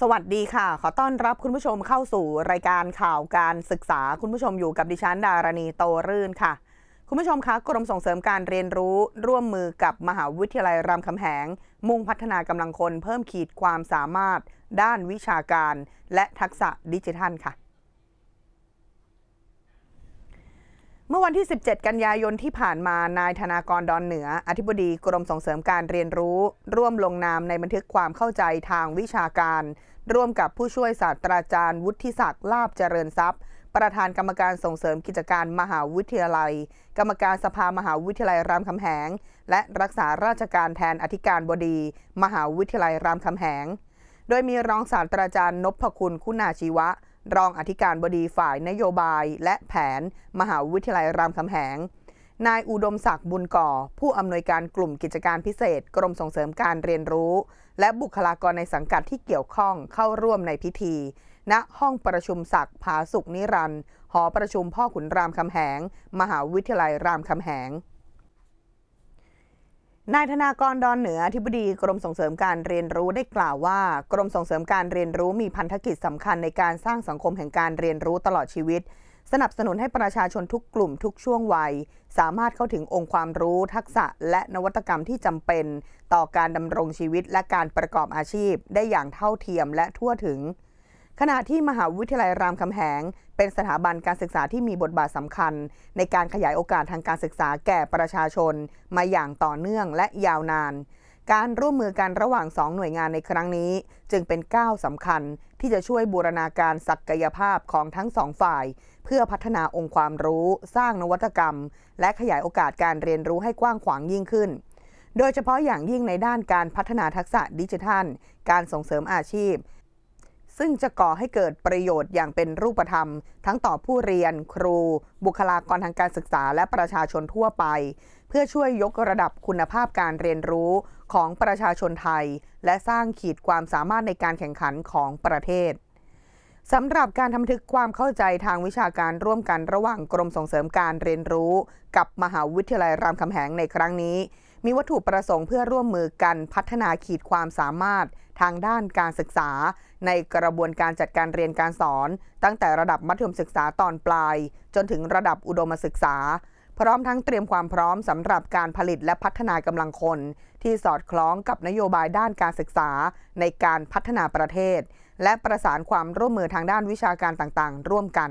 สวัสดีค่ะ ขอต้อนรับคุณผู้ชมเข้าสู่รายการข่าวการศึกษาคุณผู้ชมอยู่กับดิฉันดารณีโตรื่นค่ะ คุณผู้ชมคะกรมส่งเสริมการเรียนรู้ร่วมมือกับมหาวิทยาลัยรามคำแหง มุ่งพัฒนากำลังคนเพิ่มขีดความสามารถ ด้านวิชาการ และทักษะดิจิทัลค่ะ มื่อวันที่ 17 กันยายนที่ผ่านมานายธนากรดอนเหนือ อธิบดีกรมส่งเสริมการเรียนรู้ ร่วมลงนามในบันทึกความเข้าใจทางวิชาการ ร่วมกับผู้ช่วยศาสตราจารย์ วุฒิศักดิ์ลาบเจริญทรัพย์ ประธานกรรมการส่งเสริมกิจการมหาวิทยาลัย กรรมการสภามหาวิทยาลัยรามคำแหง และรักษาราชการแทนอธิการบดี มหาวิทยาลัยรามคำแหง โดยมีรองศาสตราจารย์นพคุณคุณาชีวะ รองอธิการบดีฝ่ายนโยบายและแผน มหาวิทยาลัยรามคำแหง นายอุดมศักดิ์บุญก่อ ผู้อำนวยการกลุ่มกิจการพิเศษ กรมส่งเสริมการเรียนรู้ และบุคลากรในสังกัดที่เกี่ยวข้องเข้าร่วมในพิธี ณห้องประชุมศักดิ์ผาสุกนิรันดร์หอประชุมพ่อขุนรามคำแหง มหาวิทยาลัยรามคำแหง นายธนากรดอนเหนืออธิบดีกรมส่งเสริมการเรียนรู้ได้กล่าวว่า กรมส่งเสริมการเรียนรู้มีพันธกิจสำคัญในการสร้างสังคมแห่งการเรียนรู้ตลอดชีวิต สนับสนุนให้ประชาชนทุกกลุ่มทุกช่วงวัย สามารถเข้าถึงองค์ความรู้ ทักษะ และนวัตกรรมที่จำเป็น ต่อการดำรงชีวิตและการประกอบอาชีพ ได้อย่างเท่าเทียมและทั่วถึง ขณะที่มหาวิทยาลัยรามคำแหง เป็นสถาบันการศึกษาที่มีบทบาทสำคัญ ในการขยายโอกาสทางการศึกษาแก่ประชาชน มาอย่างต่อเนื่องและยาวนาน การร่วมมือกันระหว่างสองหน่วยงานในครั้งนี้ จึงเป็นก้าวสำคัญที่จะช่วยบูรณาการศักยภาพของทั้งสองฝ่าย เพื่อพัฒนาองค์ความรู้ สร้างนวัตกรรม และขยายโอกาสการเรียนรู้ให้กว้างขวางยิ่งขึ้นโดยเฉพาะอย่างยิ่งในด้านการพัฒนาทักษะดิจิทัล การส่งเสริมอาชีพ ซึ่งจะก่อให้เกิดประโยชน์อย่างเป็นรูปธรรม ทั้งต่อผู้เรียน ครู บุคลากรทางการศึกษาและประชาชนทั่วไป เพื่อช่วยยกระดับคุณภาพการเรียนรู้ของประชาชนไทย และสร้างขีดความสามารถในการแข่งขันของประเทศสำหรับการทำทึกความเข้าใจทางวิชาการร่วมกันระหว่างกรมส่งเสริมการเรียนรู้ กับมหาวิทยาลัยรามคำแหงในครั้งนี้ มีวัตถุประสงค์เพื่อร่วมมือกันพัฒนาขีดความสามารถทางด้านการศึกษา ในกระบวนการจัดการเรียนการสอน ตั้งแต่ระดับมัธยมศึกษาตอนปลาย จนถึงระดับอุดมศึกษา พร้อมทั้งเตรียมความพร้อมสำหรับการผลิตและพัฒนากำลังคน ที่สอดคล้องกับนโยบายด้านการศึกษา ในการพัฒนาประเทศ และประสานความร่วมมือทางด้านวิชาการต่างๆ ร่วมกัน